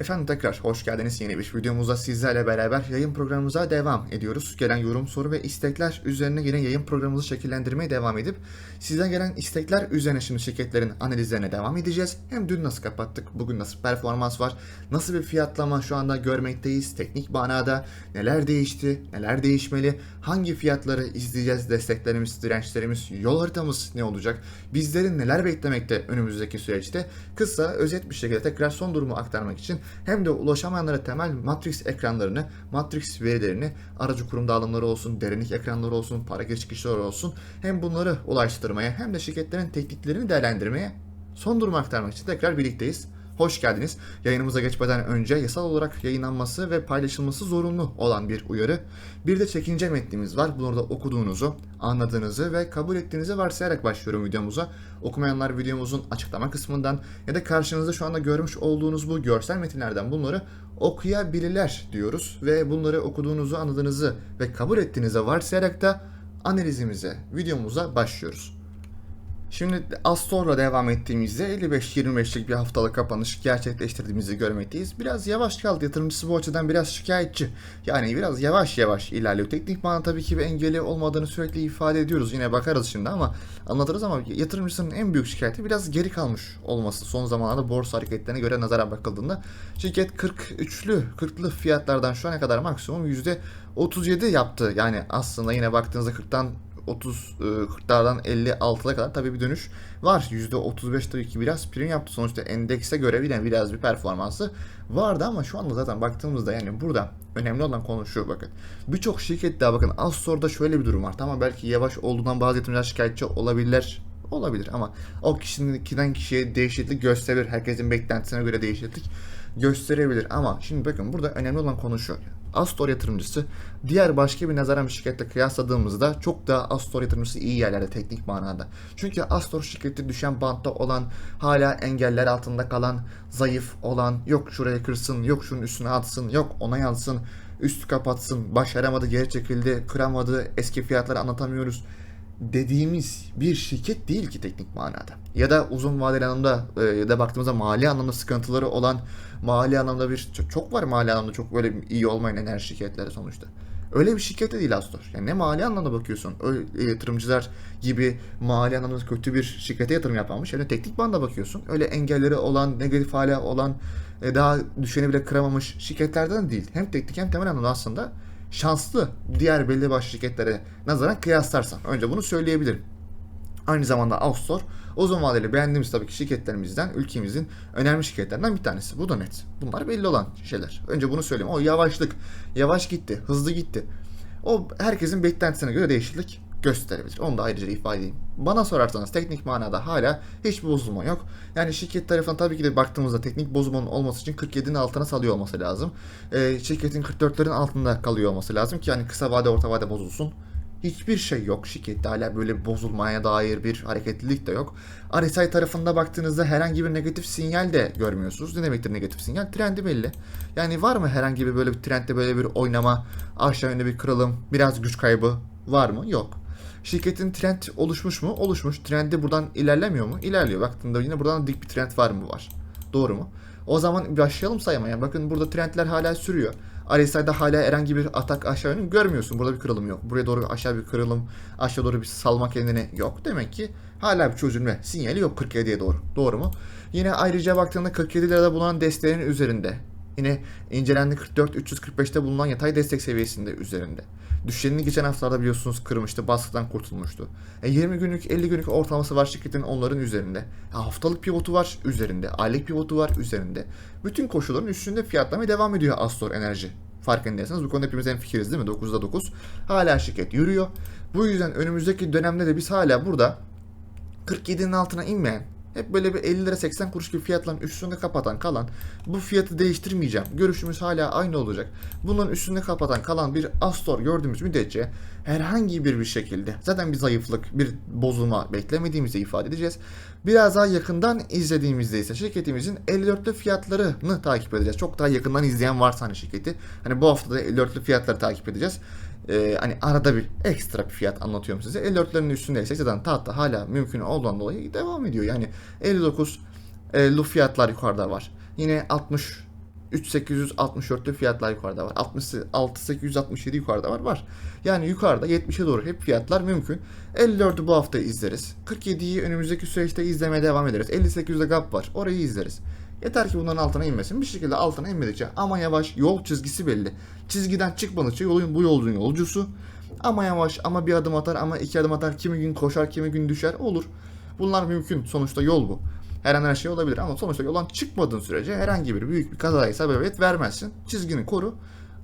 Efendim tekrar hoş geldiniz yeni bir videomuzda sizlerle beraber yayın programımıza devam ediyoruz. Gelen yorum, soru ve istekler üzerine yine yayın programımızı şekillendirmeye devam edip sizden gelen istekler üzerine şimdi şirketlerin analizlerine devam edeceğiz. Hem dün nasıl kapattık, bugün nasıl performans var, nasıl bir fiyatlama şu anda görmekteyiz, teknik manada neler değişti, neler değişmeli, hangi fiyatları izleyeceğiz, desteklerimiz, dirençlerimiz, yol haritamız ne olacak, bizlerin neler beklemekte önümüzdeki süreçte kısa özet bir şekilde tekrar son durumu aktarmak için hem de ulaşamayanlara temel Matrix ekranlarını, Matrix verilerini, aracı kurum dağılımları olsun, derinlik ekranları olsun, para giriş çıkışları olsun hem bunları ulaştırmaya hem de şirketlerin tekniklerini değerlendirmeye son durumu aktarmak için tekrar birlikteyiz. Hoş geldiniz. Yayınımıza geçmeden önce yasal olarak yayınlanması ve paylaşılması zorunlu olan bir uyarı. Bir de çekince metnimiz var. Bunu da okuduğunuzu, anladığınızı ve kabul ettiğinizi varsayarak başlıyorum videomuza. Okumayanlar videomuzun açıklama kısmından ya da karşınızda şu anda görmüş olduğunuz bu görsel metinlerden bunları okuyabilirler diyoruz. Ve bunları okuduğunuzu, anladığınızı ve kabul ettiğinizi varsayarak da analizimize, videomuza başlıyoruz. Şimdi Astor'la devam ettiğimizde 55-25'lik bir haftalık kapanış gerçekleştirdiğimizi görmekteyiz. Biraz yavaş kaldı yatırımcısı bu açıdan biraz şikayetçi. Yani biraz yavaş yavaş ilerliyor. Teknik manada tabii ki bir engeli olmadığını sürekli ifade ediyoruz. Yine bakarız şimdi ama anlatırız ama yatırımcısının en büyük şikayeti biraz geri kalmış olması. Son zamanlarda borsa hareketlerine göre nazara bakıldığında şirket 43'lü 40'lı fiyatlardan şu ana kadar maksimum %37 yaptı. Yani aslında yine baktığınızda 40'tan 30 e, 40'lardan 56'a kadar tabii bir dönüş var. %35 tabii ki biraz prim yaptı. Sonuçta endekse göre bile biraz bir performansı vardı ama şu anda zaten baktığımızda yani burada önemli olan konu şu bakın. Birçok şirket daha bakın Astor'da şöyle bir durum var. Tamam belki yavaş olduğundan bazı yatırımcılar şikayetçi olabilirler. Olabilir ama o kişinin kişiden kişiye değişiklik gösterebilir. Herkesin beklentisine göre değişiklik gösterebilir. Ama şimdi bakın burada önemli olan konu şu. Astor yatırımcısı diğer başka bir nazaran bir şirketle kıyasladığımızda çok daha Astor yatırımcısı iyi yerlerde teknik manada. Çünkü Astor şirketi düşen bantta olan, hala engeller altında kalan, zayıf olan, yok şuraya kırsın, yok şunun üstüne atsın, yok ona yansın, üstü kapatsın, başaramadı, geri çekildi, kıramadı, eski fiyatları anlatamıyoruz dediğimiz bir şirket değil ki teknik manada. Ya da uzun vadeli anlamda e, ya da baktığımızda mali anlamda sıkıntıları olan mali anlamda bir çok, var mali anlamda çok böyle iyi olmayan enerji şirketleri sonuçta. Öyle bir şirket de değil Astor. Yani ne mali anlamda bakıyorsun. Öyle yatırımcılar gibi mali anlamda kötü bir şirkete yatırım yapmamış. Yani teknik banda bakıyorsun. Öyle engelleri olan, negatif hala olan, e, daha düşeni bile kıramamış şirketlerden değil. Hem teknik hem temel anlamda aslında şanslı diğer belli başlı şirketlere nazaran kıyaslarsan. Önce bunu söyleyebilirim. Aynı zamanda Austor uzun vadeli beğendiğimiz tabii ki şirketlerimizden ülkemizin önemli şirketlerinden bir tanesi. Bu da net. Bunlar belli olan şeyler. Önce bunu söyleyeyim. O yavaşlık. Yavaş gitti. Hızlı gitti. O herkesin beklentisine göre değişiklik gösterebilir. Onu da ayrıca ifade edeyim. Bana sorarsanız teknik manada hala hiçbir bozulma yok. Yani şirket tarafından tabii ki de baktığımızda teknik bozulmanın olması için 47'nin altına salıyor olması lazım. Ee, şirketin 44'lerin altında kalıyor olması lazım ki yani kısa vade orta vade bozulsun. Hiçbir şey yok. Şirkette hala böyle bozulmaya dair bir hareketlilik de yok. RSI tarafında baktığınızda herhangi bir negatif sinyal de görmüyorsunuz. Ne demektir negatif sinyal? Trendi belli. Yani var mı herhangi bir böyle bir trendde böyle bir oynama, aşağı yönde bir kırılım, biraz güç kaybı var mı? Yok. Şirketin trend oluşmuş mu? Oluşmuş. Trendi buradan ilerlemiyor mu? İlerliyor. Baktığında yine buradan dik bir trend var mı? Var. Doğru mu? O zaman başlayalım saymaya. Bakın burada trendler hala sürüyor. RSI'da hala herhangi bir atak aşağı yönlü görmüyorsun. Burada bir kırılım yok. Buraya doğru aşağı bir kırılım, aşağı doğru bir salma kendine yok. Demek ki hala bir çözülme sinyali yok 47'ye doğru. Doğru mu? Yine ayrıca baktığında 47 lirada bulunan desteğin üzerinde. Yine incelendi 44 345'te bulunan yatay destek seviyesinde üzerinde. Düşenini geçen haftalarda biliyorsunuz kırmıştı, baskıdan kurtulmuştu. E 20 günlük 50 günlük ortalaması var şirketin onların üzerinde. E haftalık pivotu var üzerinde, aylık pivotu var üzerinde. Bütün koşulların üstünde fiyatlamaya devam ediyor Astor Enerji. Farkındaysanız bu konuda hepimiz en fikiriz değil mi? 9'da 9. Hala şirket yürüyor. Bu yüzden önümüzdeki dönemde de biz hala burada 47'nin altına inmeyen hep böyle bir 50 lira 80 kuruş gibi fiyatların üstünde kapatan kalan bu fiyatı değiştirmeyeceğim. Görüşümüz hala aynı olacak. Bunların üstünde kapatan kalan bir Astor gördüğümüz müddetçe herhangi bir bir şekilde zaten bir zayıflık, bir bozulma beklemediğimizi ifade edeceğiz. Biraz daha yakından izlediğimizde ise şirketimizin 54'lü fiyatlarını takip edeceğiz. Çok daha yakından izleyen varsa hani şirketi. Hani bu hafta da 54'lü fiyatları takip edeceğiz e, hani arada bir ekstra bir fiyat anlatıyorum size. 54'lerin üstündeyse zaten tahta hala mümkün olduğundan dolayı devam ediyor. Yani 59 e, lu fiyatlar yukarıda var. Yine 60 3864'lü fiyatlar yukarıda var. 6867 yukarıda var. Var. Yani yukarıda 70'e doğru hep fiyatlar mümkün. 54'ü bu hafta izleriz. 47'yi önümüzdeki süreçte izlemeye devam ederiz. 58'de gap var. Orayı izleriz. Yeter ki bunların altına inmesin. Bir şekilde altına inmedikçe ama yavaş yol çizgisi belli. Çizgiden çıkmadıkça yolun bu yolcunun yolcusu. Ama yavaş ama bir adım atar ama iki adım atar. Kimi gün koşar kimi gün düşer olur. Bunlar mümkün. Sonuçta yol bu. Her an her şey olabilir ama sonuçta yoldan çıkmadığın sürece herhangi bir büyük bir kazaya sebebiyet vermezsin. Çizgini koru.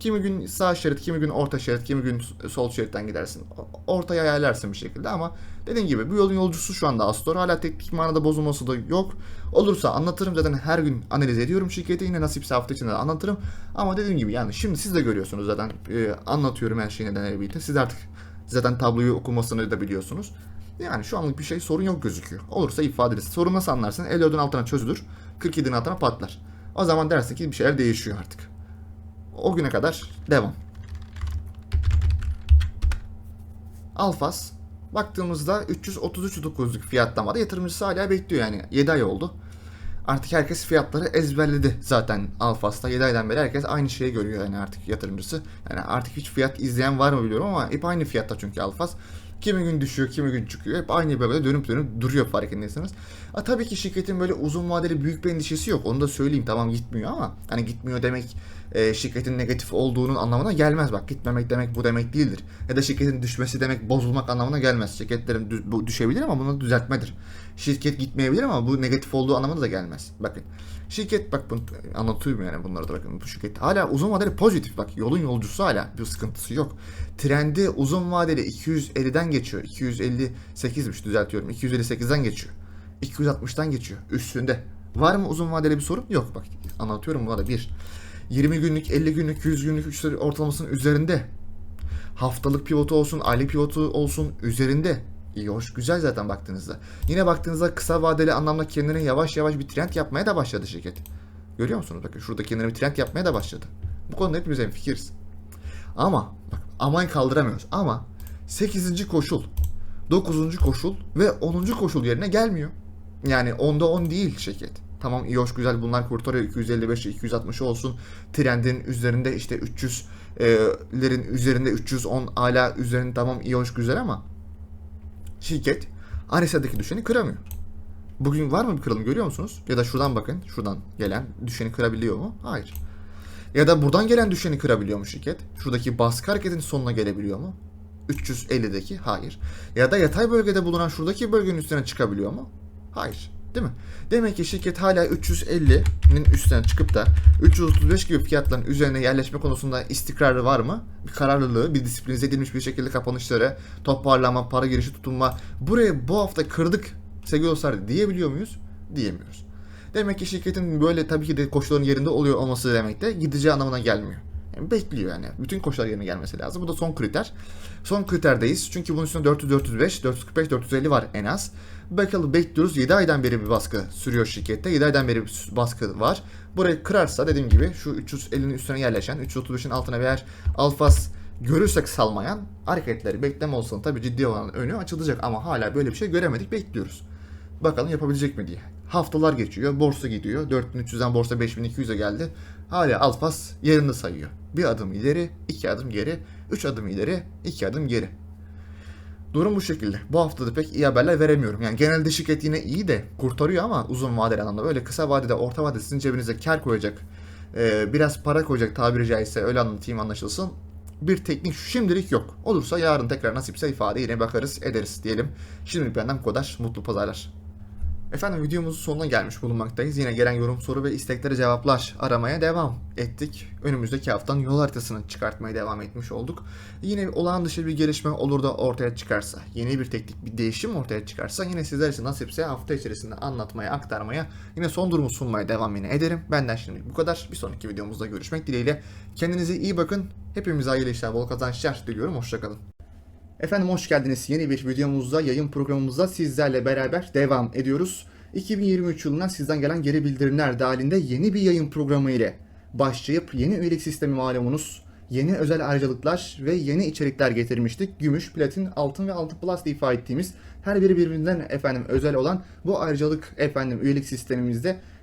Kimi gün sağ şerit, kimi gün orta şerit, kimi gün sol şeritten gidersin. Ortaya ayarlarsın bir şekilde ama dediğim gibi bu yolun yolcusu şu anda Astor. Hala teknik manada bozulması da yok. Olursa anlatırım zaten her gün analiz ediyorum şirketi. Yine nasipse hafta içinde de anlatırım. Ama dediğim gibi yani şimdi siz de görüyorsunuz zaten e, anlatıyorum her şeyi neden birlikte. Siz artık zaten tabloyu okumasını da biliyorsunuz. Yani şu anlık bir şey sorun yok gözüküyor. Olursa ifade edilsin. Sorun nasıl anlarsın? 54'ün altına çözülür. 47'nin altına patlar. O zaman dersin ki bir şeyler değişiyor artık. O güne kadar devam. Alfas baktığımızda 333.9'luk fiyatlamada yatırımcısı hala bekliyor yani 7 ay oldu. Artık herkes fiyatları ezberledi zaten Alfas'ta 7 aydan beri herkes aynı şeyi görüyor yani artık yatırımcısı. Yani artık hiç fiyat izleyen var mı biliyorum ama hep aynı fiyatta çünkü Alfas. Kimi gün düşüyor, kimi gün çıkıyor. Hep aynı bölgede dönüp dönüp duruyor farkındaysanız. Ha, tabii ki şirketin böyle uzun vadeli büyük bir endişesi yok. Onu da söyleyeyim. Tamam gitmiyor ama hani gitmiyor demek e, şirketin negatif olduğunun anlamına gelmez. Bak gitmemek demek bu demek değildir. Ya da şirketin düşmesi demek bozulmak anlamına gelmez. Şirketlerin dü- bu düşebilir ama bunu düzeltmedir. Şirket gitmeyebilir ama bu negatif olduğu anlamına da gelmez. Bakın şirket bak bunu anlatıyorum yani bunları da bakın bu şirket hala uzun vadeli pozitif bak yolun yolcusu hala bir sıkıntısı yok. Trendi uzun vadeli 250'den geçiyor. 258'miş düzeltiyorum. 258'den geçiyor. 260'tan geçiyor. Üstünde. Var mı uzun vadeli bir sorun? Yok bak anlatıyorum buna da bir. 20 günlük, 50 günlük, 100 günlük üçleri ortalamasının üzerinde. Haftalık pivotu olsun, aylık pivotu olsun üzerinde. İyi hoş güzel zaten baktığınızda. Yine baktığınızda kısa vadeli anlamda kendine yavaş yavaş bir trend yapmaya da başladı şirket. Görüyor musunuz? Bakın şurada kendine bir trend yapmaya da başladı. Bu konuda hepimiz hemfikiriz. Ama bak aman kaldıramıyoruz ama 8. koşul, 9. koşul ve 10. koşul yerine gelmiyor. Yani 10'da 10 değil şirket. Tamam hoş güzel bunlar kurtarıyor 255 260 olsun. Trendin üzerinde işte 300'lerin üzerinde 310 hala üzerinde tamam hoş güzel ama şirket Aresa'daki düşeni kıramıyor. Bugün var mı bir kırılım görüyor musunuz? Ya da şuradan bakın. Şuradan gelen düşeni kırabiliyor mu? Hayır. Ya da buradan gelen düşeni kırabiliyor mu şirket? Şuradaki baskı hareketin sonuna gelebiliyor mu? 350'deki hayır. Ya da yatay bölgede bulunan şuradaki bölgenin üstüne çıkabiliyor mu? Hayır. Değil mi? Demek ki şirket hala 350'nin üstüne çıkıp da 335 gibi fiyatların üzerine yerleşme konusunda istikrarı var mı? Bir kararlılığı, bir disiplinize edilmiş bir şekilde kapanışları, toparlama, para girişi tutunma. Buraya bu hafta kırdık sevgili dostlar diyebiliyor muyuz? Diyemiyoruz. Demek ki şirketin böyle tabii ki de koşulların yerinde oluyor olması demek de gideceği anlamına gelmiyor. Yani bekliyor yani. Bütün koşullar yerine gelmesi lazım. Bu da son kriter. Son kriterdeyiz. Çünkü bunun üstünde 400, 405, 445, 450 var en az. Bakalım bekliyoruz. 7 aydan beri bir baskı sürüyor şirkette. 7 aydan beri bir baskı var. Burayı kırarsa dediğim gibi şu 350'nin üstüne yerleşen 335'in altına eğer alfas görürsek salmayan hareketleri bekleme olsun tabii ciddi olan önü açılacak ama hala böyle bir şey göremedik bekliyoruz. Bakalım yapabilecek mi diye. Haftalar geçiyor, borsa gidiyor. 4300'den borsa 5200'e geldi. Hala Alfas yerinde sayıyor. Bir adım ileri, iki adım geri, üç adım ileri, iki adım geri. Durum bu şekilde. Bu haftada pek iyi haberler veremiyorum. Yani genelde şirket yine iyi de kurtarıyor ama uzun vadeli anlamda. Böyle kısa vadede, orta vadede sizin cebinize kar koyacak, e, biraz para koyacak tabiri caizse öyle anlatayım anlaşılsın. Bir teknik şimdilik yok. Olursa yarın tekrar nasipse ifade yine bakarız ederiz diyelim. Şimdilik benden bu kadar. Mutlu pazarlar. Efendim videomuzun sonuna gelmiş bulunmaktayız. Yine gelen yorum, soru ve isteklere cevaplar aramaya devam ettik. Önümüzdeki haftanın yol haritasını çıkartmaya devam etmiş olduk. Yine olağan dışı bir gelişme olur da ortaya çıkarsa, yeni bir teknik bir değişim ortaya çıkarsa yine sizler için nasipse hafta içerisinde anlatmaya, aktarmaya, yine son durumu sunmaya devam yine ederim. Benden şimdilik bu kadar. Bir sonraki videomuzda görüşmek dileğiyle. Kendinize iyi bakın. Hepimize hayırlı işler, bol kazançlar diliyorum. Hoşçakalın. Efendim hoş geldiniz. Yeni bir videomuzda, yayın programımızda sizlerle beraber devam ediyoruz. 2023 yılından sizden gelen geri bildirimler dahilinde yeni bir yayın programı ile başlayıp yeni üyelik sistemi malumunuz, yeni özel ayrıcalıklar ve yeni içerikler getirmiştik. Gümüş, platin, altın ve altın plus diye ifade ettiğimiz her biri birbirinden efendim özel olan bu ayrıcalık efendim üyelik sistemimizde